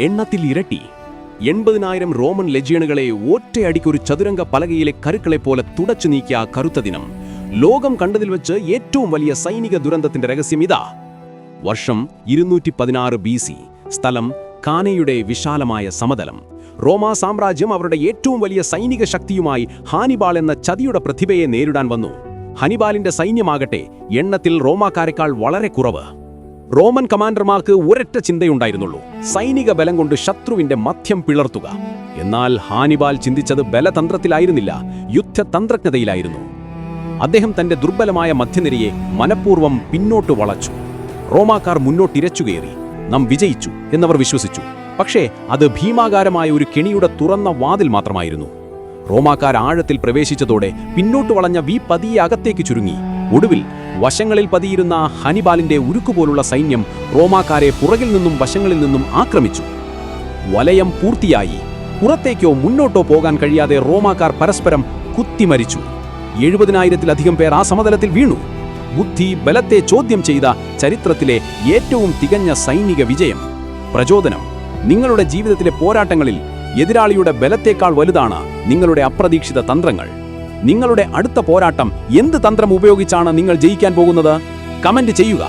എണ്ണത്തിൽ ഇരട്ടി. എൺപതിനായിരം റോമൻ ലെജിയണുകളെ ഒറ്റയടിക്കൊരു ചതുരംഗ പലകയിലെ കരുക്കളെ പോലെ തുടച്ചു നീക്കിയ ആ കറുത്ത ദിനം. ലോകം കണ്ടതിൽ വെച്ച് ഏറ്റവും വലിയ സൈനിക ദുരന്തത്തിന്റെ രഹസ്യം ഇതാ. വർഷം ഇരുന്നൂറ്റി പതിനാറ് ബി സി. സ്ഥലം കാനയുടെ വിശാലമായ സമതലം. റോമാ സാമ്രാജ്യം അവരുടെ ഏറ്റവും വലിയ സൈനിക ശക്തിയുമായി ഹാനിബാൾ എന്ന ചതിയുടെ പ്രതിഭയെ നേരിടാൻ വന്നു. ഹനിബാലിന്റെ സൈന്യമാകട്ടെ എണ്ണത്തിൽ റോമാക്കാരെക്കാൾ വളരെ കുറവ്. റോമൻ കമാൻഡർമാർക്ക് ഒരൊറ്റ ചിന്തയുണ്ടായിരുന്നുള്ളൂ. സൈനിക ബലം കൊണ്ട് ശത്രുവിന്റെ മധ്യം പിളർത്തുക. എന്നാൽ ഹാനിബാൽ ചിന്തിച്ചത് ബലതന്ത്രത്തിലായിരുന്നില്ല യുദ്ധതന്ത്രജ്ഞതയിലായിരുന്നു. അദ്ദേഹം തന്റെ ദുർബലമായ മധ്യനിരയെ മനഃപൂർവം പിന്നോട്ട് വളച്ചു. റോമാക്കാർ മുന്നോട്ടിരച്ചുകയറി നാം വിജയിച്ചു എന്നവർ വിശ്വസിച്ചു. പക്ഷേ അത് ഭീമാകാരമായ ഒരു കെണിയുടെ തുറന്ന വാതിൽ മാത്രമായിരുന്നു. റോമാക്കാർ ആഴത്തിൽ പ്രവേശിച്ചതോടെ പിന്നോട്ട് വളഞ്ഞ വി പതിയെ അകത്തേക്ക് ചുരുങ്ങി. ഒടുവിൽ വശങ്ങളിൽ പതിയിരുന്ന ഹനിബാലിന്റെ ഉരുക്കുപോലുള്ള സൈന്യം റോമാക്കാരെ പുറകിൽ നിന്നും വശങ്ങളിൽ നിന്നും ആക്രമിച്ചു. വലയം പൂർത്തിയായി. പുറത്തേക്കോ മുന്നോട്ടോ പോകാൻ കഴിയാതെ റോമാക്കാർ പരസ്പരം കുത്തിമരിച്ചു. എഴുപതിനായിരത്തിലധികം പേർ ആ സമതലത്തിൽ വീണു. ബുദ്ധി ബലത്തെ ചോദ്യം ചെയ്ത ചരിത്രത്തിലെ ഏറ്റവും തികഞ്ഞ സൈനിക വിജയം. പ്രചോദനം. നിങ്ങളുടെ ജീവിതത്തിലെ പോരാട്ടങ്ങളിൽ എതിരാളിയുടെ ബലത്തേക്കാൾ വലുതാണ് നിങ്ങളുടെ അപ്രതീക്ഷിത തന്ത്രങ്ങൾ. നിങ്ങളുടെ അടുത്ത പോരാട്ടം എന്ത് തന്ത്രം ഉപയോഗിച്ചാണ് നിങ്ങൾ ജയിക്കാൻ പോകുന്നത്? കമന്റ് ചെയ്യുക.